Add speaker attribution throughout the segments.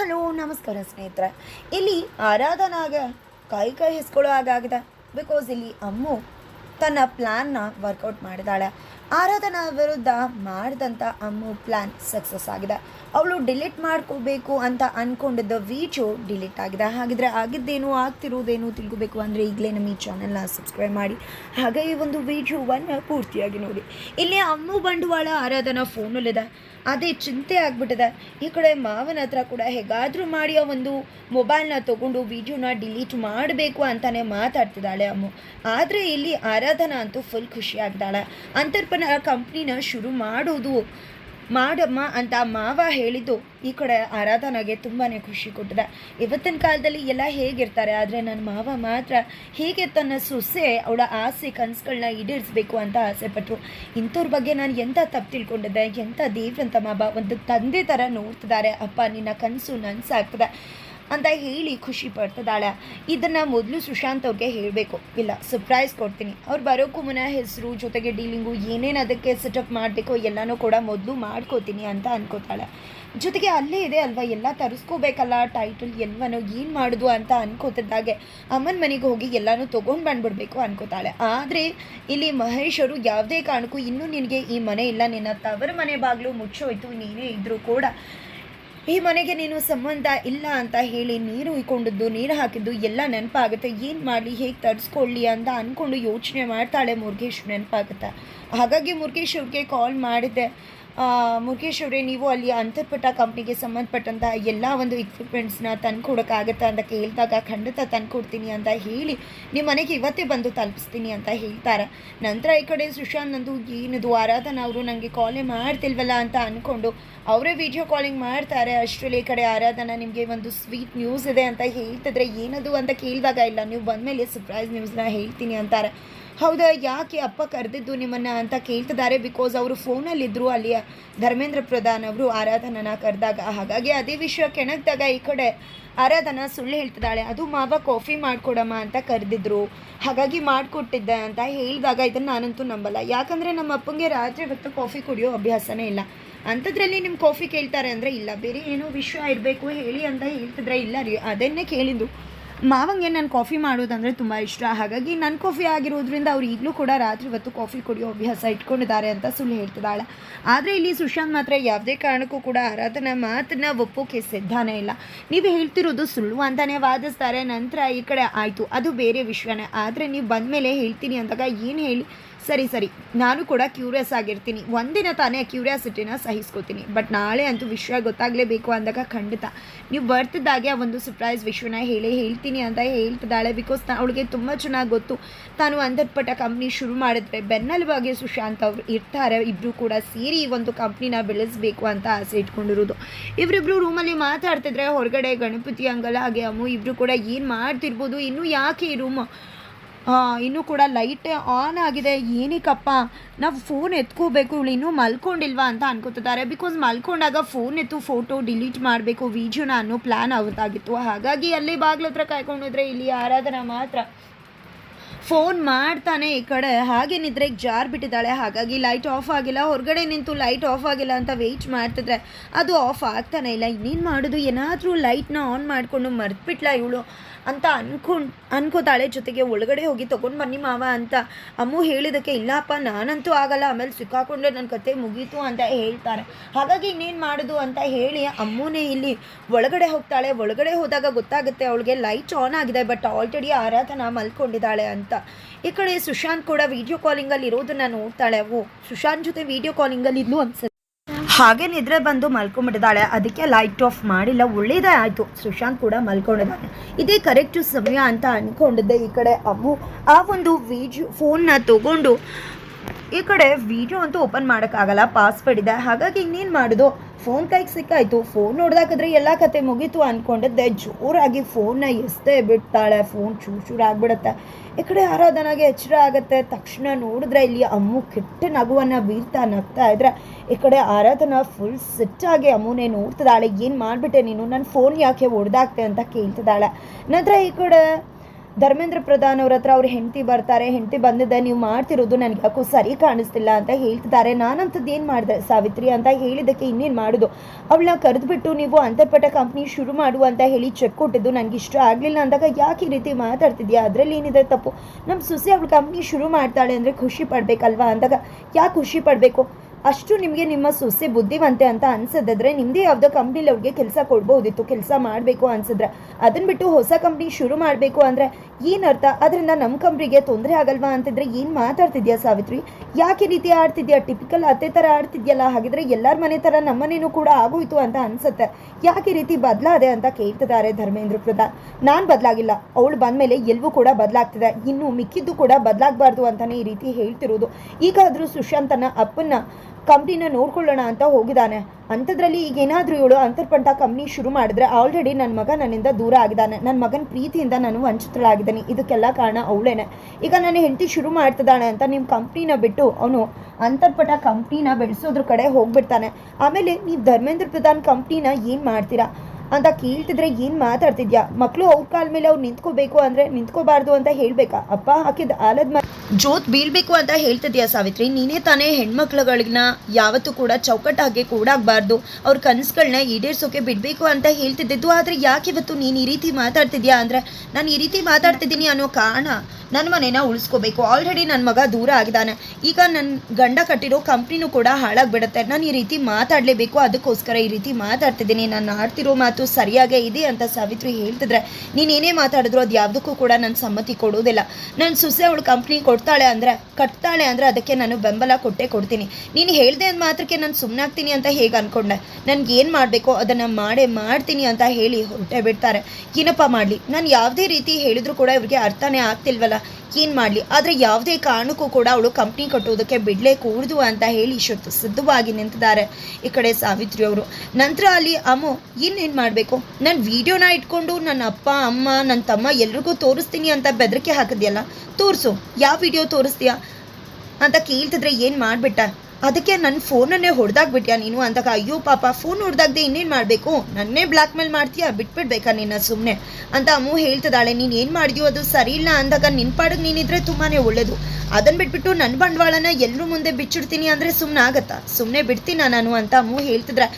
Speaker 1: Hello, ನಮಸ್ಕಾರ ಸ್ನೇಹಿತರೆ. ಇಲ್ಲಿ ಆರಾಧನಾಗ ಕೈ ಕೈ ಹಿಸ್ಕೊಳ್ಳೋ ಹಾಗಾಗಿದೆ ಬಿಕಾಸ್ ಇಲ್ಲಿ ಅಮ್ಮು ತನ್ನ ಪ್ಲ್ಯಾನ್ನ ವರ್ಕೌಟ್ ಮಾಡಿದಾಳೆ. ಆರಾಧನಾ ವಿರುದ್ಧ ಮಾಡಿದಂಥ ಅಮ್ಮು ಪ್ಲ್ಯಾನ್ ಸಕ್ಸಸ್ ಆಗಿದೆ. ಅವಳು ಡಿಲೀಟ್ ಮಾಡ್ಕೋಬೇಕು ಅಂತ ಅಂದ್ಕೊಂಡಿದ್ದ ವಿಡಿಯೋ ಡಿಲೀಟ್ ಆಗಿದೆ. ಹಾಗಿದ್ರೆ ಆಗಿದ್ದೇನು, ಆಗ್ತಿರೋದೇನು ತಿಳ್ಕೋಬೇಕು ಅಂದರೆ ಈಗಲೇ ನಮ್ಮ ಈ ಚಾನೆಲ್ನ ಸಬ್ಸ್ಕ್ರೈಬ್ ಮಾಡಿ. ಹಾಗೆ ಈ ಒಂದು ವಿಡಿಯೋವನ್ನು ಪೂರ್ತಿಯಾಗಿ ನೋಡಿ. ಇಲ್ಲಿ ಅಮ್ಮು ಬಂಡವಾಳ ಆರಾಧನಾ ಫೋನಲ್ಲಿದೆ ಅದೇ ಚಿಂತೆ ಆಗಿಬಿಟ್ಟಿದೆ. ಈ ಕಡೆ ಮಾವನ ಹತ್ರ ಕೂಡ ಹೇಗಾದರೂ ಮಾಡಿ ಆ ಒಂದು ಮೊಬೈಲ್ನ ತೊಗೊಂಡು ವಿಡಿಯೋನ ಡಿಲೀಟ್ ಮಾಡಬೇಕು ಅಂತಲೇ ಮಾತಾಡ್ತಿದ್ದಾಳೆ ಅಮ್ಮು. ಆದರೆ ಇಲ್ಲಿ ಆರಾಧನಾ ಅಂತೂ ಫುಲ್ ಖುಷಿಯಾಗಿದ್ದಾಳೆ ಅಂತರ್ಪಣ ಕಂಪ್ನಿನ ಶುರು ಮಾಡೋದು, ಮಾಡಮ್ಮ ಅಂತ ಮಾವ ಹೇಳಿದ್ದು. ಈ ಕಡೆ ಆರಾಧನಾಗೆ ತುಂಬಾ ಖುಷಿ ಕೊಟ್ಟಿದೆ. ಇವತ್ತಿನ ಕಾಲದಲ್ಲಿ ಎಲ್ಲ ಹೇಗಿರ್ತಾರೆ, ಆದರೆ ನನ್ನ ಮಾವ ಮಾತ್ರ ಹೇಗೆ ತನ್ನ ಸೊಸೆ, ಅವಳ ಆಸೆ ಕನಸುಗಳನ್ನ ಈಡೇರಿಸಬೇಕು ಅಂತ ಆಸೆ ಪಟ್ಟರು ಇಂಥವ್ರ ಬಗ್ಗೆ ನಾನು ಎಂಥ ತಪ್ಪು ತಿಳ್ಕೊಂಡಿದ್ದೆ ಎಂಥ ದೇವ್ರಂತ ಮಾವ, ಒಂದು ತಂದೆ ಥರ ನೋಡ್ತಿದ್ದಾರೆ. ಅಪ್ಪ, ನಿನ್ನ ಕನಸು ನನ್ಸಾಗ್ತದೆ. ಅಂತ ಹೇಳಿ ಖುಷಿ ಪಡ್ತಿದ್ದಾಳೆ. ಇದನ್ನು ಮೊದಲು ಸುಶಾಂತ್ ಅವ್ರಿಗೆ ಹೇಳಬೇಕು. ಇಲ್ಲ ಸರ್ಪ್ರೈಸ್ ಕೊಡ್ತೀನಿ. ಅವ್ರು ಬರೋಕ್ಕೂ ಮುನ್ನ ಹೆಸರು, ಜೊತೆಗೆ ಡೀಲಿಂಗು ಏನೇನು ಅದಕ್ಕೆ ಸೆಟಪ್ ಮಾಡಬೇಕೋ ಎಲ್ಲನೂ ಕೂಡ ಮೊದಲು ಮಾಡ್ಕೋತೀನಿ ಅಂತ ಅನ್ಕೋತಾಳೆ. ಜೊತೆಗೆ ಅಲ್ಲೇ ಇದೆ ಅಲ್ವಾ, ಎಲ್ಲ ತರಿಸ್ಕೋಬೇಕಲ್ಲ ಟೈಟಲ್ ಎಲ್ಲವನೋ ಏನು ಮಾಡೋದು ಅಂತ ಅನ್ಕೋತಿದ್ದಾಗೆ. ಅಮ್ಮನ ಮನೆಗೆ ಹೋಗಿ ಎಲ್ಲನೂ ತೊಗೊಂಡು ಬಂದ್ಬಿಡ್ಬೇಕು ಅನ್ಕೋತಾಳೆ. ಆದರೆ ಇಲ್ಲಿ ಮಹೇಶ್ ಅವರು ಯಾವುದೇ ಕಾರಣಕ್ಕೂ ಇನ್ನೂ ನಿನಗೆ ಈ ಮನೆ ಇಲ್ಲ, ನಿನ್ನ ತವರ ಮನೆ ಬಾಗಿಲು ಮುಚ್ಚೋಯ್ತು, ನೀನೇ ಇದ್ದರೂ ಕೂಡ. ಈ ಮನೆಗೆ ನೀನು ಸಂಬಂಧ ಇಲ್ಲ ಅಂತ ಹೇಳಿ ನೀರು ಇಕ್ಕೊಂಡಿದ್ದು ನೀರು ಹಾಕಿದ್ದು ಎಲ್ಲ ನೆನಪಾಗುತ್ತೆ. ಏನು ಮಾಡಲಿ, ಹೇಗೆ ತರಿಸ್ಕೊಳ್ಳಿ ಅಂತ ಅಂದ್ಕೊಂಡು ಯೋಚನೆ ಮಾಡ್ತಾಳೆ ಮುರುಗೇಶ್. ನೆನಪಾಗುತ್ತೆ? ಹಾಗಾಗಿ ಮುರುಗೇಶ್ ಅವ್ರಿಗೆ ಕಾಲ್ ಮಾಡಿದ್ದೆ. ಮುರುಗೇಶ್ ಅವರೇ, ನೀವು ಅಲ್ಲಿ ಅಂತರ್ಪಟ್ಟ ಕಂಪ್ನಿಗೆ ಸಂಬಂಧಪಟ್ಟಂಥ ಎಲ್ಲ ಒಂದು ಇಕ್ವಿಪ್ಮೆಂಟ್ಸ್ನ ತಂದ್ಕೊಡೋಕ್ಕಾಗತ್ತಾ ಅಂತ ಕೇಳಿದಾಗ, ಖಂಡಿತ ತಂದ್ಕೊಡ್ತೀನಿ ಅಂತ ಹೇಳಿ ನಿಮ್ಮ ಮನೆಗೆ ಇವತ್ತೇ ಬಂದು ತಲುಪಿಸ್ತೀನಿ ಅಂತ ಹೇಳ್ತಾರೆ. ನಂತರ ಈ ಕಡೆ ಸುಶಾಂತ್ ನಂದು ಏನದು ಆರಾಧನಾ ಅವರು ನನಗೆ ಕಾಲೇ ಮಾಡ್ತಿಲ್ವಲ್ಲ ಅಂತ ಅಂದ್ಕೊಂಡು ಅವರೇ ವಿಡಿಯೋ ಕಾಲಿಂಗ್ ಮಾಡ್ತಾರೆ. ಅಷ್ಟರಲ್ಲಿ ಈ ಕಡೆ ಆರಾಧನಾ ನಿಮಗೆ ಒಂದು ಸ್ವೀಟ್ ನ್ಯೂಸ್ ಇದೆ ಅಂತ ಹೇಳ್ತಿದ್ರೆ ಏನದು ಅಂತ ಕೇಳಿದಾಗ ಇಲ್ಲ, ನೀವು ಬಂದಮೇಲೆ ಸರ್ಪ್ರೈಸ್ ನ್ಯೂಸ್ನ ಹೇಳ್ತೀನಿ ಅಂತಾರೆ. ಹೌದಾ? ಯಾಕೆ ಅಪ್ಪ ಕರೆದಿದ್ದು ನಿಮ್ಮನ್ನು ಅಂತ ಕೇಳ್ತಿದ್ದಾರೆ? ಬಿಕಾಸ್ ಅವರು ಫೋನಲ್ಲಿದ್ದರು ಅಲ್ಲಿಯ ಧರ್ಮೇಂದ್ರ ಪ್ರಧಾನ್ ಅವರು ಆರಾಧನನ ಕರೆದಾಗ. ಹಾಗಾಗಿ ಅದೇ ವಿಷಯ ಕೆಣಕ್ದಾಗ ಈ ಕಡೆ ಆರಾಧನಾ ಸುಳ್ಳು ಹೇಳ್ತಿದ್ದಾಳೆ. ಅದು ಮಾವ ಕಾಫಿ ಮಾಡಿಕೊಡಮ್ಮ ಅಂತ ಕರೆದಿದ್ರು. ಹಾಗಾಗಿ ಮಾಡಿಕೊಟ್ಟಿದ್ದೆ ಅಂತ ಹೇಳಿದಾಗ ಇದನ್ನು ನಾನಂತೂ ನಂಬಲ್ಲ. ಯಾಕಂದರೆ ನಮ್ಮ ಅಪ್ಪಂಗೆ ರಾತ್ರಿ ಹೊತ್ತು ಕಾಫಿ ಕುಡಿಯೋ ಅಭ್ಯಾಸನೇ ಇಲ್ಲ. ಅಂಥದ್ರಲ್ಲಿ ನಿಮ್ಮ ಕಾಫಿ ಕೇಳ್ತಾರೆ ಅಂದರೆ ಇಲ್ಲ. ಬೇರೆ ಏನೋ ವಿಷಯ ಇರಬೇಕು ಹೇಳಿ ಅಂತ ಹೇಳ್ತಿದ್ರೆ ಇಲ್ಲ ರೀ. ಅದನ್ನೇ ಕೇಳಿದ್ದು. ಮಾವಂಗೆ ನಾನು ಕಾಫಿ ಮಾಡೋದಂದರೆ ತುಂಬ ಇಷ್ಟ. ಹಾಗಾಗಿ ನನ್ನ ಕಾಫಿ ಆಗಿರೋದ್ರಿಂದ ಅವ್ರು ಈಗಲೂ ಕೂಡ ರಾತ್ರಿ ಹೊತ್ತು ಕಾಫಿ ಕುಡಿಯೋ ಅಭ್ಯಾಸ ಇಟ್ಕೊಂಡಿದ್ದಾರೆ ಅಂತ ಸುಳ್ಳು ಹೇಳ್ತಿದ್ದಾಳೆ. ಆದರೆ ಇಲ್ಲಿ ಸುಶಾಂತ್ ಮಾತ್ರ ಯಾವುದೇ ಕಾರಣಕ್ಕೂ ಕೂಡ ಆರಾಧನಾ ಮಾತನ್ನ ಒಪ್ಪೋಕೆ ಸಿದ್ಧಾನೇ ಇಲ್ಲ. ನೀವು ಹೇಳ್ತಿರೋದು ಸುಳ್ಳು ಅಂತಲೇ ವಾದಿಸ್ತಾರೆ. ನಂತರ ಈ ಕಡೆ ಆಯಿತು. ಅದು ಬೇರೆ ವಿಷಯನೇ. ಆದರೆ ನೀವು ಬಂದಮೇಲೆ ಹೇಳ್ತೀನಿ ಅಂದಾಗ ಏನು ಹೇಳಿ? ಸರಿ ಸರಿ. ನಾನು ಕೂಡ ಕ್ಯೂರಿಯಸ್ ಆಗಿರ್ತೀನಿ. ಒಂದಿನ ತಾನೇ ಕ್ಯೂರಿಯಾಸಿಟಿನ ಸಹಿಸ್ಕೋತೀನಿ. ಬಟ್ ನಾಳೆ ಅಂತೂ ವಿಷಯ ಗೊತ್ತಾಗಲೇಬೇಕು ಅಂದಾಗ ಖಂಡಿತ. ನೀವು ಬರ್ತಿದ್ದಾಗೆ ಆ ಒಂದು ಸರ್ಪ್ರೈಸ್ ವಿಷಯನ ಹೇಳಿ ಹೇಳ್ತೀನಿ ಅಂತ ಹೇಳ್ತಿದ್ದಾಳೆ. ಬಿಕಾಸ್ ಅವಳಿಗೆ ತುಂಬ ಚೆನ್ನಾಗಿ ಗೊತ್ತು. ತಾನು ಅಂತರ್ಪಟ್ಟ ಕಂಪ್ನಿ ಶುರು ಮಾಡಿದ್ರೆ ಬೆನ್ನೆಲುಬಾಗಿ ಸುಶಾಂತ್ ಅವರು ಇರ್ತಾರೆ. ಇಬ್ಬರು ಕೂಡ ಸೇರಿ ಈ ಒಂದು ಕಂಪ್ನಿನ ಬೆಳೆಸಬೇಕು ಅಂತ ಆಸೆ ಇಟ್ಕೊಂಡಿರೋದು. ಇವರಿಬ್ಬರು ರೂಮಲ್ಲಿ ಮಾತಾಡ್ತಿದ್ರೆ ಹೊರಗಡೆ ಗಣಪತಿ ಅಂಗಲ ಹಾಗೆ ಅಮ್ಮು ಇಬ್ಬರು ಕೂಡ ಏನು ಮಾಡ್ತಿರ್ಬೋದು? ಇನ್ನೂ ಯಾಕೆ ಈ ರೂಮ್ ಇನ್ನೂ ಕೂಡ ಲೈಟ್ ಆನ್ ಆಗಿದೆ. ಏನಕ್ಕಪ್ಪ ನಾವು ಫೋನ್ ಎತ್ಕೋಬೇಕು. ಇವಳು ಇನ್ನೂ ಮಲ್ಕೊಂಡಿಲ್ವಾ ಅಂತ ಅನ್ಕೋತಿದ್ದಾರೆ. ಬಿಕಾಸ್ ಮಲ್ಕೊಂಡಾಗ ಫೋನ್ ಎತ್ತು ಫೋಟೋ ಡಿಲೀಟ್ ಮಾಡಬೇಕು ವೀಡಿಯೋನ ಅನ್ನೋ ಪ್ಲ್ಯಾನ್ ಅವ್ರದ್ದಾಗಿತ್ತು ಹಾಗಾಗಿ ಅಲ್ಲಿ ಬಾಗ್ಲ ಹತ್ರ ಕಾಯ್ಕೊಂಡಿದ್ರೆ ಇಲ್ಲಿ ಆರಾಧನಾ ಮಾತ್ರ ಫೋನ್ ಮಾಡ್ತಾನೆ ಈ ಕಡೆ. ಹಾಗೆ ನಿದ್ರೆಗೆ ಜಾರ್ ಬಿಟ್ಟಿದ್ದಾಳೆ. ಹಾಗಾಗಿ ಲೈಟ್ ಆಫ್ ಆಗಿಲ್ಲ. ಹೊರಗಡೆ ನಿಂತು ಲೈಟ್ ಆಫ್ ಆಗಿಲ್ಲ ಅಂತ ವೆಯ್ಟ್ ಮಾಡ್ತಿದ್ರೆ ಅದು ಆಫ್ ಆಗ್ತಾನೆ ಇಲ್ಲ. ಇನ್ನೇನು ಮಾಡೋದು? ಏನಾದರೂ ಲೈಟ್ನ ಆನ್ ಮಾಡಿಕೊಂಡು ಮರ್ತ್ಬಿಟ್ಲ ಇವಳು? ಅಂತ ಅನ್ಕೊಂಡು ಅನ್ಕೋತಾಳೆ. ಜೊತೆಗೆ ಒಳಗಡೆ ಹೋಗಿ ತೊಗೊಂಡು ಬನ್ನಿ ಮಾವ ಅಂತ ಅಮ್ಮು ಹೇಳಿದಕ್ಕೆ, ಇಲ್ಲಪ್ಪ, ನಾನಂತೂ ಆಗಲ್ಲ. ಆಮೇಲೆ ಸಿಕ್ಕಾಕೊಂಡ್ರೆ ನನ್ನ ಕತೆ ಮುಗೀತು ಅಂತ ಹೇಳ್ತಾರೆ. ಹಾಗಾಗಿ ಇನ್ನೇನು ಮಾಡೋದು ಅಂತ ಹೇಳಿ ಅಮ್ಮನೇ ಇಲ್ಲಿ ಒಳಗಡೆ ಹೋಗ್ತಾಳೆ. ಒಳಗಡೆ ಹೋದಾಗ ಗೊತ್ತಾಗುತ್ತೆ ಅವಳಿಗೆ ಲೈಟ್ ಆನ್ ಆಗಿದೆ, ಬಟ್ ಆಲ್ರೆಡಿ ಆರಾಧನಾ ಮಲ್ಕೊಂಡಿದ್ದಾಳೆ ಅಂತ. ಈ ಕಡೆ ಸುಶಾಂತ್ ಕೂಡ ವಿಡಿಯೋ ಕಾಲಿಂಗಲ್ಲಿ ಇರೋದನ್ನ ನೋಡ್ತಾಳೆ. ಓ, ಸುಶಾಂತ್ ಜೊತೆ ವಿಡಿಯೋ ಕಾಲಿಂಗಲ್ಲಿ ಇದ್ಲು ಅನ್ಸುತ್ತೆ. ಹಾಗೆ ನಿದ್ರೆ ಬಂದು ಮಲ್ಕೊಂಡ್ಬಿಟ್ಟಿದ್ದಾಳೆ. ಅದಕ್ಕೆ ಲೈಟ್ ಆಫ್ ಮಾಡಿಲ್ಲ. ಒಳ್ಳೇದೇ ಆಯಿತು. ಸುಶಾಂತ್ ಕೂಡ ಮಲ್ಕೊಂಡಿದ್ದಾನೆ. ಇದೇ ಕರೆಕ್ಟು ಸಮಯ ಅಂತ ಅಂದ್ಕೊಂಡಿದ್ದೆ ಈ ಕಡೆ ಅಮ್ಮು. ಆ ಒಂದು ವಿಡಿಯೋ ಫೋನ್ನ ತಗೊಂಡು ಈ ಕಡೆ ವಿಡಿಯೋ ಅಂತೂ ಓಪನ್ ಮಾಡೋಕ್ಕಾಗಲ್ಲ. ಪಾಸ್ವರ್ಡ್ ಇದೆ. ಹಾಗಾಗಿ ಇನ್ನೇನು ಮಾಡೋದು? ಫೋನ್ ಕೈಗೆ ಸಿಕ್ಕಾಯ್ತು. ಫೋನ್ ನೋಡ್ದಾಕಿದ್ರೆ ಎಲ್ಲ ಕತೆ ಮುಗೀತು ಅನ್ಕೊಂಡಿದ್ದೆ. ಜೋರಾಗಿ ಫೋನ್ನ ಎಸ್ತೇ ಬಿಡ್ತಾಳೆ. ಫೋನ್ ಚೂರು ಚೂರು ಆಗ್ಬಿಡುತ್ತೆ. ಈ ಕಡೆ ಆರಾಧನಾಗೆ ಎಚ್ಚರ ಆಗುತ್ತೆ. ತಕ್ಷಣ ನೋಡಿದ್ರೆ ಇಲ್ಲಿ ಅಮ್ಮು ಕೆಟ್ಟ ನಗುವನ್ನು ಬೀರ್ತಾ ನಗ್ತಾ ಇದ್ರೆ ಈ ಕಡೆ ಆರಾಧನಾ ಫುಲ್ ಸಿಟ್ಟಾಗಿ ಅಮ್ಮುನೇ ನೋಡ್ತಿದ್ದಾಳೆ. ಏನು ಮಾಡಿಬಿಟ್ಟೆ ನೀನು? ನನ್ನ ಫೋನ್ ಯಾಕೆ ಹೊಡೆದಾಕ್ತೆ ಅಂತ ಕೇಳ್ತಿದ್ದಾಳೆ. ನಂತರ ಈ ಕಡೆ ಧರ್ಮೇಂದ್ರ ಪ್ರಧಾನ್ ಅವ್ರ ಹತ್ರ ಅವ್ರ ಹೆಂಡತಿ ಬರ್ತಾರೆ, ಹೆಂಡತಿ ಬಂದಿದೆ, ನೀವು ಮಾಡ್ತಿರೋದು ನನಗೆ ಯಾಕೋ ಸರಿ ಕಾಣಿಸ್ತಿಲ್ಲ ಅಂತ ಹೇಳ್ತಿದ್ದಾರೆ. ನಾನಂಥದ್ದು ಏನು ಮಾಡಿದೆ? ಸಾವಿತ್ರಿ ಅಂತ ಹೇಳಿದ್ದಕ್ಕೆ ಇನ್ನೇನು ಮಾಡೋದು? ಅವಳನ್ನ ಕರೆದುಬಿಟ್ಟು ನೀವು ಅಂತರ್ಪಟ ಕಂಪ್ನಿ ಶುರು ಮಾಡು ಅಂತ ಹೇಳಿ ಚೆಕ್ ಕೊಟ್ಟಿದ್ದು ನನಗೆ ಇಷ್ಟ ಆಗಲಿಲ್ಲ ಅಂದಾಗ ಯಾಕೆ ಈ ರೀತಿ ಮಾತಾಡ್ತಿದ್ಯಾ? ಅದರಲ್ಲಿ ಏನಿದೆ ತಪ್ಪು? ನಮ್ಮ ಸುಸಿ ಅವಳು ಕಂಪ್ನಿ ಶುರು ಮಾಡ್ತಾಳೆ ಅಂದರೆ ಖುಷಿ ಪಡಬೇಕಲ್ವಾ ಅಂದಾಗ ಯಾಕೆ ಖುಷಿ ಪಡಬೇಕು? ಅಷ್ಟು ನಿಮಗೆ ನಿಮ್ಮ ಸೊಸೆ ಬುದ್ಧಿವಂತೆ ಅಂತ ಅನ್ಸದಿದ್ರೆ ನಿಮ್ಮದೇ ಯಾವುದೋ ಕಂಪ್ನಿಲಿ ಅವ್ರಿಗೆ ಕೆಲಸ ಕೊಡ್ಬೋದಿತ್ತು, ಕೆಲಸ ಮಾಡಬೇಕು ಅನ್ಸಿದ್ರೆ. ಅದನ್ನ ಬಿಟ್ಟು ಹೊಸ ಕಂಪ್ನಿ ಶುರು ಮಾಡಬೇಕು ಅಂದರೆ ಏನರ್ಥ? ಅದರಿಂದ ನಮ್ಮ ಕಂಪ್ನಿಗೆ ತೊಂದರೆ ಆಗಲ್ವಾ ಅಂತಿದ್ರೆ ಏನು ಮಾತಾಡ್ತಿದ್ಯಾ ಸಾವಿತ್ರಿ? ಯಾಕೆ ರೀತಿ ಆಡ್ತಿದ್ಯಾ? ಟಿಪಿಕಲ್ ಅತ್ತೆ ಥರ ಆಡ್ತಿದ್ಯಲ್ಲ, ಹಾಗಿದ್ರೆ ಎಲ್ಲರ ಮನೆ ಥರ ನಮ್ಮನೇನೂ ಕೂಡ ಆಗೋಯ್ತು ಅಂತ ಅನ್ಸುತ್ತೆ. ಯಾಕೆ ರೀತಿ ಬದಲಾದೆ ಅಂತ ಕೇಳ್ತಿದ್ದಾರೆ ಧರ್ಮೇಂದ್ರ ಪ್ರಧಾನ್. ನಾನು ಬದಲಾಗಿಲ್ಲ. ಅವಳು ಬಂದಮೇಲೆ ಎಲ್ಲವೂ ಕೂಡ ಬದಲಾಗ್ತಿದೆ. ಇನ್ನು ಮಿಕ್ಕಿದ್ದು ಕೂಡ ಬದಲಾಗಬಾರ್ದು ಅಂತಲೇ ಈ ರೀತಿ ಹೇಳ್ತಿರೋದು. ಈಗಾದರೂ ಸುಶಾಂತನ ಅಪ್ಪನ್ನ ಕಂಪ್ನಿನ ನೋಡ್ಕೊಳ್ಳೋಣ ಅಂತ ಹೋಗಿದ್ದಾನೆ. ಅಂಥದ್ರಲ್ಲಿ ಈಗ ಏನಾದರೂ ಇವಳು ಅಂತರ್ಪಂಟ ಕಂಪ್ನಿ ಶುರು ಮಾಡಿದ್ರೆ ಆಲ್ರೆಡಿ ನನ್ನ ಮಗ ನನ್ನಿಂದ ದೂರ ಆಗಿದ್ದಾನೆ. ನನ್ನ ಮಗನ ಪ್ರೀತಿಯಿಂದ ನಾನು ವಂಚಿತಳಾಗಿದ್ದಾನೆ. ಇದಕ್ಕೆಲ್ಲ ಕಾರಣ ಅವಳೇನೆ. ಈಗ ನನ್ನ ಹೆಂಡತಿ ಶುರು ಮಾಡ್ತಿದ್ದಾಳೆ ಅಂತ ನಿಮ್ಮ ಕಂಪ್ನಿನ ಬಿಟ್ಟು ಅವನು ಅಂತರ್ಪಟ ಕಂಪ್ನಿನ ಬೆಳೆಸೋದ್ರ ಕಡೆ ಹೋಗ್ಬಿಡ್ತಾನೆ. ಆಮೇಲೆ ನೀವು ಧರ್ಮೇಂದ್ರ ಪ್ರಧಾನ್ ಕಂಪ್ನಿನ ಏನು ಮಾಡ್ತೀರಾ? ಅಂತ ಕೇಳ್ತಿದ್ರೆ ಏನು ಮಾತಾಡ್ತಿದ್ಯಾ? ಮಕ್ಕಳು ಅವ್ರ ಕಾಲ ಮೇಲೆ ಅವ್ರು ನಿಂತ್ಕೋಬೇಕು ಅಂದರೆ ನಿಂತ್ಕೋಬಾರ್ದು ಅಂತ ಹೇಳಬೇಕಾ? ಅಪ್ಪ ಹಾಕಿದ ಆಲದ ಮ ಜೋತ್ ಬೀಳ್ಬೇಕು ಅಂತ ಹೇಳ್ತಿದ್ಯಾ ಸಾವಿತ್ರಿ? ನೀನೇ ತಾನೇ ಹೆಣ್ಮಕ್ಳುಗಳನ್ನ ಯಾವತ್ತೂ ಕೂಡ ಚೌಕಟ್ಟಾಗೆ ಕೂಡಾಗಬಾರ್ದು. ಅವ್ರ ಕನಸುಗಳನ್ನ ಈಡೇರ್ಸೋಕೆ ಬಿಡಬೇಕು ಅಂತ ಹೇಳ್ತಿದ್ದಿದ್ದು. ಆದರೆ ಯಾಕೆ ಇವತ್ತು ನೀನು ಈ ರೀತಿ ಮಾತಾಡ್ತಿದ್ಯಾ ಅಂದರೆ ನಾನು ಈ ರೀತಿ ಮಾತಾಡ್ತಿದ್ದೀನಿ ಅನ್ನೋ ಕಾರಣ ನನ್ನ ಮನೇನ ಉಳಿಸ್ಕೋಬೇಕು. ಆಲ್ರೆಡಿ ನನ್ನ ಮಗ ದೂರ ಆಗಿದ್ದಾನೆ. ಈಗ ನನ್ನ ಗಂಡ ಕಟ್ಟಿರೋ ಕಂಪ್ನಿನೂ ಕೂಡ ಹಾಳಾಗ್ಬಿಡುತ್ತೆ. ನಾನು ಈ ರೀತಿ ಮಾತಾಡಲೇಬೇಕು. ಅದಕ್ಕೋಸ್ಕರ ಈ ರೀತಿ ಮಾತಾಡ್ತಿದ್ದೀನಿ. ನಾನು ಆಡ್ತಿರೋ ಮಾತು ಸರಿಯಾಗೇ ಇದೆ ಅಂತ ಸಾವಿತ್ರಿ ಹೇಳ್ತಿದ್ರೆ. ನೀನೇನೇ ಮಾತಾಡಿದ್ರು ಅದು ಯಾವುದಕ್ಕೂ ಕೂಡ ನನ್ನ ಸಮ್ಮತಿ ಕೊಡೋದಿಲ್ಲ ನನ್ನ ಸುಸೆ ಅವಳು ಕಂಪ್ನಿ ಕೊಡ್ತಾಳೆ ಅಂದರೆ, ಕಟ್ತಾಳೆ ಅಂದರೆ ಅದಕ್ಕೆ ನಾನು ಬೆಂಬಲ ಕೊಟ್ಟೆ ಕೊಡ್ತೀನಿ. ನೀನು ಹೇಳ್ದೆ ಅಂದ ಮಾತ್ರಕ್ಕೆ ನಾನು ಸುಮ್ಮನಾಗ್ತೀನಿ ಅಂತ ಹೇಗೆ ಅಂದ್ಕೊಂಡೆ ನನಗೆ ಏನು ಮಾಡಬೇಕೋ ಅದನ್ನು ಮಾಡೇ ಮಾಡ್ತೀನಿ ಅಂತ ಹೇಳಿ ಹೊರಟೆ ಬಿಡ್ತಾರೆ. ಏನಪ್ಪ ಮಾಡಲಿ? ನಾನು ಯಾವುದೇ ರೀತಿ ಹೇಳಿದ್ರು ಕೂಡ ಇವ್ರಿಗೆ ಅರ್ಥನೇ ಆಗ್ತಿಲ್ವಲ್ಲ. ಏನು ಮಾಡಲಿ? ಆದರೆ ಯಾವುದೇ ಕಾರಣಕ್ಕೂ ಕೂಡ ಅವಳು ಕಂಪ್ನಿ ಕಟ್ಟೋದಕ್ಕೆ ಬಿಡಲೇ ಕೂಡ್ದು ಅಂತ ಹೇಳಿ ಶುದ್ಧ ಸಿದ್ಧವಾಗಿ ನಿಂತಿದ್ದಾರೆ ಈ ಕಡೆ ಸಾವಿತ್ರಿ ಅವರು. ನಂತರ ಅಲ್ಲಿ ಅಮ್ಮು ಇನ್ನೇನು ಮಾಡಬೇಕು? ನಾನು ವಿಡಿಯೋನ ಇಟ್ಕೊಂಡು ನನ್ನ ಅಪ್ಪ, ಅಮ್ಮ ನನ್ನ ತಮ್ಮ ಎಲ್ರಿಗೂ ತೋರಿಸ್ತೀನಿ ಅಂತ ಬೆದರಿಕೆ ಹಾಕಿದ್ಯಲ್ಲ? ತೋರಿಸು, ಯಾವ ವಿಡಿಯೋ ತೋರಿಸ್ತೀಯಾ? ಅಂತ ಕೇಳ್ತಿದ್ರೆ ಏನು ಮಾಡಿಬಿಟ್ಟ? ಅದಕ್ಕೆ ನನ್ನ ಫೋನನ್ನೇ ಹೊಡೆದಾಗ್ಬಿಟ್ಯಾ ನೀನು? ಅಂತ ಅಯ್ಯೋ ಪಾಪ, ಫೋನ್ ಹೊಡೆದಾಗ್ದೆ ಇನ್ನೇನು ಮಾಡಬೇಕು? ನನ್ನೇ ಬ್ಲ್ಯಾಕ್ ಮೇಲ್ ಮಾಡ್ತೀಯಾ? ಬಿಟ್ಬಿಡ್ಬೇಕಾ ನಿನ್ನ ಸುಮ್ಮನೆ ಅಂತ ಅಮ್ಮು ಹೇಳ್ತಿದ್ದಾಳೆ, ನೀನು ಏನು ಮಾಡಿದ್ಯೋ ಅದು ಸರಿ ಇಲ್ಲ ಅಂದಾಗ ನಿನ್ನ ಪಾಡಿಗೆ ನೀನಿದ್ರೆ ತುಂಬಾ ಒಳ್ಳೆಯದು ಅದನ್ನು ಬಿಟ್ಬಿಟ್ಟು ನನ್ನ ಬಂಡವಾಳನ ಎಲ್ಲರೂ ಮುಂದೆ ಬಿಚ್ಚಿಡ್ತೀನಿ ಅಂದರೆ ಸುಮ್ಮನೆ ಆಗತ್ತಾ? ಸುಮ್ಮನೆ ಬಿಡ್ತೀನ ನಾನು? ಅಂತ ಅಮ್ಮು ಹೇಳ್ತಿದ್ರೆ.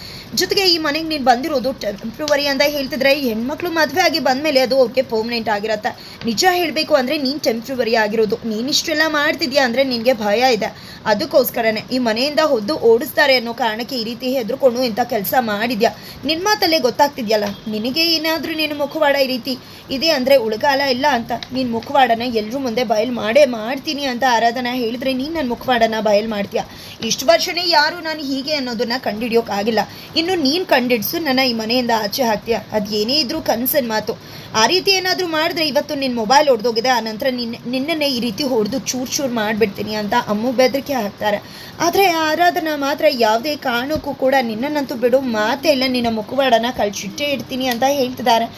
Speaker 1: ಜೊತೆಗೆ ಈ ಮನೆಗೆ ನೀನು ಬಂದಿರೋದು ಟೆಂಪ್ರವರಿ ಅಂತ ಹೇಳ್ತಿದ್ರೆ ಈ ಹೆಣ್ಮಕ್ಳು ಮದುವೆ ಆಗಿ ಬಂದಮೇಲೆ ಅದು ಅವ್ರಿಗೆ ಪರ್ಮನೆಂಟ್ ಆಗಿರತ್ತೆ. ನಿಜ ಹೇಳಬೇಕು ಅಂದರೆ ನೀನು ಟೆಂಪ್ರವರಿ ಆಗಿರೋದು. ನೀನು ಇಷ್ಟೆಲ್ಲ ಮಾಡ್ತಿದ್ಯಾ ಅಂದರೆ ನಿನಗೆ ಭಯ ಇದೆ. ಅದಕ್ಕೋಸ್ಕರನೇ ಈ ಮನೆಯಿಂದ ಹೊದ್ದು ಓಡಿಸ್ತಾರೆ ಅನ್ನೋ ಕಾರಣಕ್ಕೆ ಈ ರೀತಿ ಹೆದರ್ಕೊಂಡು ಇಂಥ ಕೆಲಸ ಮಾಡಿದ್ಯಾ? ನಿನ್ನ ಮಾತಲ್ಲೇ ಗೊತ್ತಾಗ್ತಿದ್ಯಲ್ಲ? ನಿನಗೆ ಏನಾದರೂ ನೀನು ಮುಖವಾಡ ಈ ರೀತಿ ಇದೆ ಅಂದರೆ ಉಳಗಾಲ ಇಲ್ಲ ಅಂತ. ನೀನು ಮುಖವಾಡನ ಎಲ್ಲರೂ ಮುಂದೆ ಬಯಲು ಮಾಡೇ ಮಾಡ್ತೀನಿ ಅಂತ ಆರಾಧನಾ ಹೇಳಿದ್ರೆ ನೀನು ನನ್ನ ಮುಖವಾಡನ ಬಯಲು ಮಾಡ್ತೀಯಾ? ಇಷ್ಟು ವರ್ಷನೇ ಯಾರು ನಾನು ಹೀಗೆ ಅನ್ನೋದನ್ನ ಕಂಡುಹಿಡಿಯೋಕ್ಕಾಗಿಲ್ಲ ಇನ್ನು ನೀನು ಕಂಡಿಡ್ಸು, ನನ್ನ ಈ ಮನೆಯಿಂದ ಆಚೆ ಹಾಕ್ತೀಯ. ಅದು ಏನೇ ಇದ್ರೂ ಕನಸಿನ ಮಾತು. ಆ ರೀತಿ ಏನಾದರೂ ಮಾಡಿದ್ರೆ ಇವತ್ತು ನಿನ್ನ ಮೊಬೈಲ್ ಹೊಡೆದೋಗಿದೆ ಆ ನಂತರ ನಿನ್ನ, ನಿನ್ನನ್ನೇ ಈ ರೀತಿ ಹೊಡೆದು ಚೂರು ಚೂರು ಮಾಡಿಬಿಡ್ತೀನಿ ಅಂತ ಅಮ್ಮು ಬೆದರಿಕೆ ಹಾಕ್ತಾರೆ. ಆದರೆ ಆರಾಧನಾ ಮಾತ್ರ ಯಾವುದೇ ಕಾರಣಕ್ಕೂ ಕೂಡ ನಿನ್ನನ್ನಂತೂ ಬಿಡು, ಮಾತೇ ಇಲ್ಲ, ನಿನ್ನ ಮುಖವಾಡನ ಕಳ್ಸಿಟ್ಟೇ ಇಡ್ತೀನಿ ಅಂತ ಹೇಳ್ತಿದ್ದಾರೆ.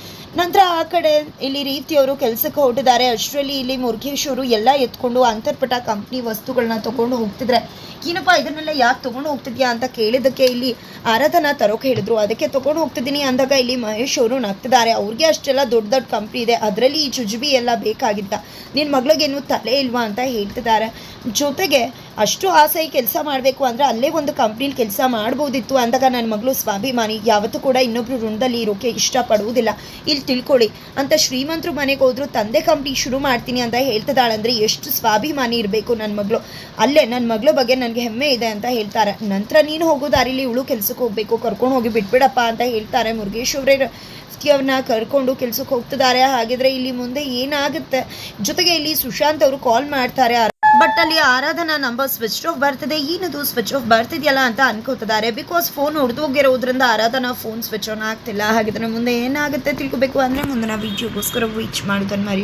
Speaker 1: ನಂತರ ಆ ಕಡೆ ಇಲ್ಲಿ ರೀತಿಯವರು ಕೆಲಸಕ್ಕೆ ಹೊರಟಿದ್ದಾರೆ. ಅಷ್ಟರಲ್ಲಿ ಇಲ್ಲಿ ಮುರುಗೇಶ್ ಅವರು ಎಲ್ಲ ಎತ್ಕೊಂಡು ಅಂತರ್ಪಟ ಕಂಪ್ನಿ ವಸ್ತುಗಳನ್ನ ತೊಗೊಂಡು ಹೋಗ್ತಿದ್ರೆ ಏನಪ್ಪ ಇದನ್ನೆಲ್ಲ ಯಾಕೆ ತೊಗೊಂಡು ಹೋಗ್ತಿದ್ಯಾ ಅಂತ ಕೇಳಿದ್ದಕ್ಕೆ ಇಲ್ಲಿ ಆರಾಧನಾ ತರೋಕೆ ಹೇಳಿದ್ರು. ಅದಕ್ಕೆ ತೊಗೊಂಡು ಹೋಗ್ತಿದ್ದೀನಿ ಅಂದಾಗ ಇಲ್ಲಿ ಮಹೇಶ್ ಅವರು ನಗ್ತಿದ್ದಾರೆ. ಅವ್ರಿಗೆ ಅಷ್ಟೆಲ್ಲ ದೊಡ್ಡ ದೊಡ್ಡ ಕಂಪ್ನಿ ಇದೆ. ಅದರಲ್ಲಿ ಈ ಜುಜುಬಿ ಎಲ್ಲ ಬೇಕಾಗಿದ್ದ. ನಿನ್ನ ಮಗಳಿಗೇನು ತಲೆ ಇಲ್ವಾ ಅಂತ ಹೇಳ್ತಿದ್ದಾರೆ. ಜೊತೆಗೆ ಅಷ್ಟು ಆಸೆ ಕೆಲಸ ಮಾಡಬೇಕು ಅಂದರೆ ಅಲ್ಲೇ ಒಂದು ಕಂಪ್ನೀಲಿ ಕೆಲಸ ಮಾಡ್ಬೋದಿತ್ತು ಅಂದಾಗ ನನ್ನ ಮಗಳು ಸ್ವಾಭಿಮಾನಿ. ಯಾವತ್ತೂ ಕೂಡ ಇನ್ನೊಬ್ಬರು ಋಣದಲ್ಲಿ ಇರೋಕೆ ಇಷ್ಟಪಡುವುದಿಲ್ಲ. ಇಲ್ಲಿ ತಿಳ್ಕೊಳ್ಳಿ ಅಂತ ಶ್ರೀಮಂತರು ಮನೆಗೆ ಹೋದ್ರು ತಂದೆ ಕಂಪ್ನಿ ಶುರು ಮಾಡ್ತೀನಿ ಅಂತ ಹೇಳ್ತದಾಳಂದ್ರೆ ಎಷ್ಟು ಸ್ವಾಭಿಮಾನಿ ಇರಬೇಕು ನನ್ನ ಮಗಳು. ಅಲ್ಲೇ ನನ್ನ ಮಗಳ ಬಗ್ಗೆ ನನಗೆ ಹೆಮ್ಮೆ ಇದೆ ಅಂತ ಹೇಳ್ತಾರೆ. ನಂತರ ನೀನು ಹೋಗೋ ದಾರಿಲಿ ಇವಳು ಕೆಲಸಕ್ಕೆ ಹೋಗಬೇಕು, ಕರ್ಕೊಂಡು ಹೋಗಿ ಬಿಟ್ಬಿಡಪ್ಪ ಅಂತ ಹೇಳ್ತಾರೆ ಮುರುಗೇಶ್ ಅವರೇ ಅವ್ರನ್ನ ಕರ್ಕೊಂಡು ಕೆಲ್ಸಕ್ಕೆ ಹೋಗ್ತಿದ್ದಾರೆ. ಹಾಗಿದ್ರೆ ಇಲ್ಲಿ ಮುಂದೆ ಏನಾಗುತ್ತೆ? ಜೊತೆಗೆ ಇಲ್ಲಿ ಸುಶಾಂತ್ ಅವರು ಕಾಲ್ ಮಾಡ್ತಾರೆ. ಬಟ್ ಅಲ್ಲಿ ಆರಾಧನಾ ನಂಬರ್ ಸ್ವಿಚ್ ಆಫ್ ಬರ್ತಿದೆ. ಏನದು ಸ್ವಿಚ್ ಆಫ್ ಬರ್ತಿದೆಯಲ್ಲ ಅಂತ ಅನ್ಕೋತಿದ್ದಾರೆ. ಬಿಕಾಸ್ ಫೋನ್ ಹೊಡೆದೋಗಿರೋದ್ರಿಂದ ಆರಾಧನಾ ಫೋನ್ ಸ್ವಿಚ್ ಆನ್ ಆಗ್ತಿಲ್ಲ. ಹಾಗಿದ್ರೆ ಮುಂದೆ ಏನಾಗುತ್ತೆ ತಿಳ್ಕೊಬೇಕು ಅಂದ್ರೆ ಮುಂದಿನ ವಿಡಿಯೋಗೋಸ್ಕರ ವೀಚ್ ಮಾಡೋದನ್ನು ಮರಿ